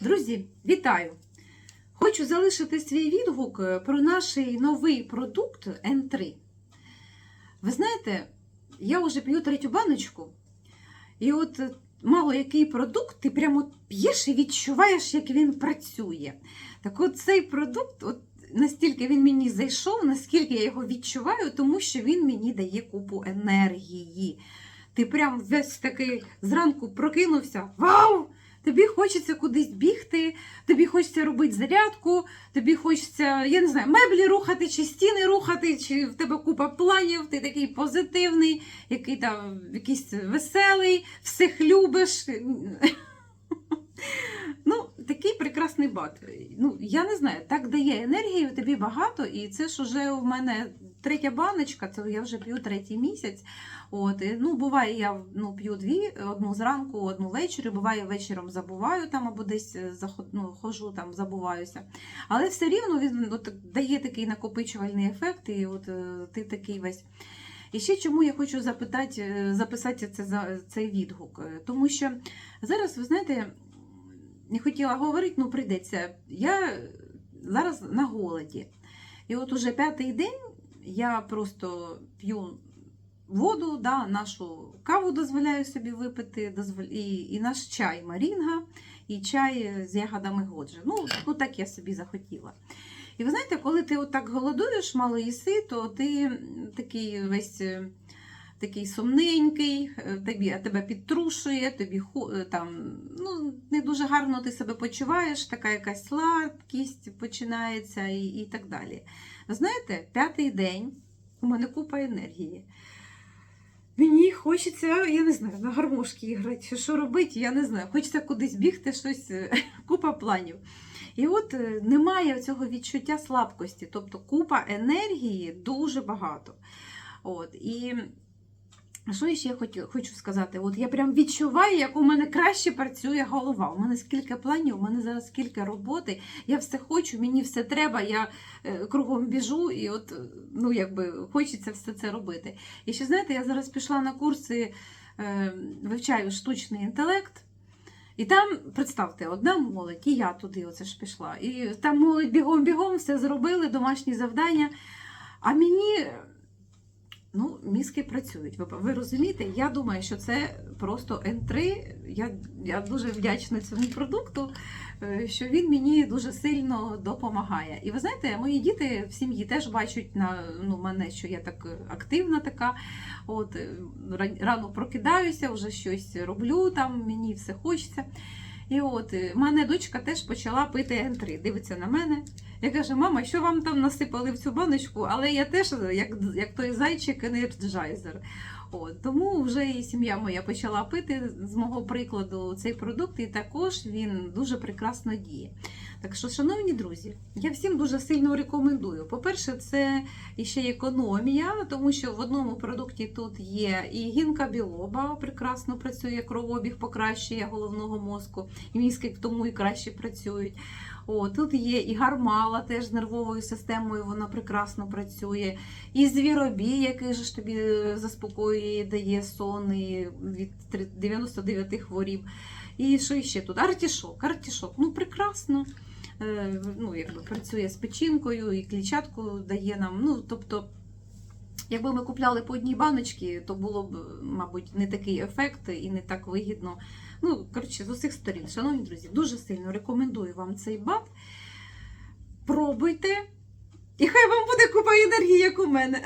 Друзі, вітаю! Хочу залишити свій відгук е, про наш новий продукт N3. Ви знаєте, я вже п'ю третю баночку, і от е, мало який продукт, ти прямо п'єш і відчуваєш, як він працює. Так от цей продукт, от настільки він мені зайшов, наскільки я його відчуваю, тому що він мені дає купу енергії. Ти прям весь такий зранку прокинувся. Вау! Тобі хочеться кудись бігти, тобі хочеться робити зарядку, тобі хочеться, я не знаю, меблі рухати, чи стіни рухати, чи в тебе купа планів, ти такий позитивний, який там якийсь веселий, всіх любиш. Ну, такий прекрасний бат. Ну, я не знаю, так дає енергію, тобі багато, і це ж уже у мене третя баночка, це я вже п'ю третій місяць. От, і, ну, буває, я ну, п'ю дві, одну зранку, одну ввечері, буває, вечором забуваю там або десь е, заход, ну, хожу, там, забуваюся. Але все рівно він от, дає такий накопичувальний ефект, і от е, ти такий весь. І ще чому я хочу запитати, е, записати це, цей відгук? Тому що зараз, ви знаєте, не хотіла говорити, ну прийдеться. Я зараз на голоді. І от уже п'ятий день я просто п'ю воду, да, нашу каву дозволяю собі випити, і, і наш чай Марінга, і чай з ягодами годжа. Ну, ну так я собі захотіла. І ви знаєте, коли ти отак голодуєш, мало їси, то ти такий весь е, такий сумненький, е, тобі, тебе підтрушує, тобі е, там, ну, не дуже гарно ти себе почуваєш, така якась слабкість починається і, і так далі. Знаєте, п'ятий день у мене купа енергії. Мені хочеться, я не знаю, на гармошки грати, що робити, я не знаю. Хочеться кудись бігти, щось, е, купа планів. І от немає цього відчуття слабкості, тобто купа енергії дуже багато. От, і що я ще хочу сказати? От я прям відчуваю, як у мене краще працює голова. У мене скільки планів, у мене зараз скільки роботи, я все хочу, мені все треба, я е, кругом біжу, і от е, ну, якби хочеться все це робити. І ще знаєте, я зараз пішла на курси, е, вивчаю штучний інтелект. І там, представте, одна молодь, і я туди оце ж пішла. І там молодь бігом-бігом все зробили, домашні завдання. А мені, ну, мізки працюють. Ви, розумієте? Я думаю, що це просто N3. Я, я дуже вдячна цьому продукту, е, що він мені дуже сильно допомагає. І ви знаєте, мої діти в сім'ї теж бачать на ну, мене, що я так активна така. От, е, ра- рано прокидаюся, вже щось роблю, там мені все хочеться. І от е, мене дочка теж почала пити Н3. дивиться на мене. Я кажу, мама, що вам там насипали в цю баночку? Але я теж, як, як той зайчик, енерджайзер. От, тому вже і сім'я моя почала пити з мого прикладу цей продукт, і також він дуже прекрасно діє. Так що, шановні друзі, я всім дуже сильно рекомендую. По-перше, це ще економія, тому що в одному продукті тут є і гінка білоба, прекрасно працює, кровообіг покращує головного мозку, і мізки тому і краще працюють. О, тут є і гармала, теж з нервовою системою вона прекрасно працює. І звіробій, який ж тобі заспокоює, дає сон і від три- 99 хворіб. І що ще тут? Артішок, артішок. Ну, прекрасно. Е, Ну, якби працює з печінкою і клітчатку дає нам. Ну, тобто, якби ми купляли по одній баночці, то було б, мабуть, не такий ефект і не так вигідно. Ну, коротше, з усіх сторін, шановні друзі, дуже сильно рекомендую вам цей бат. Пробуйте. І хай вам буде купа енергії, як у мене.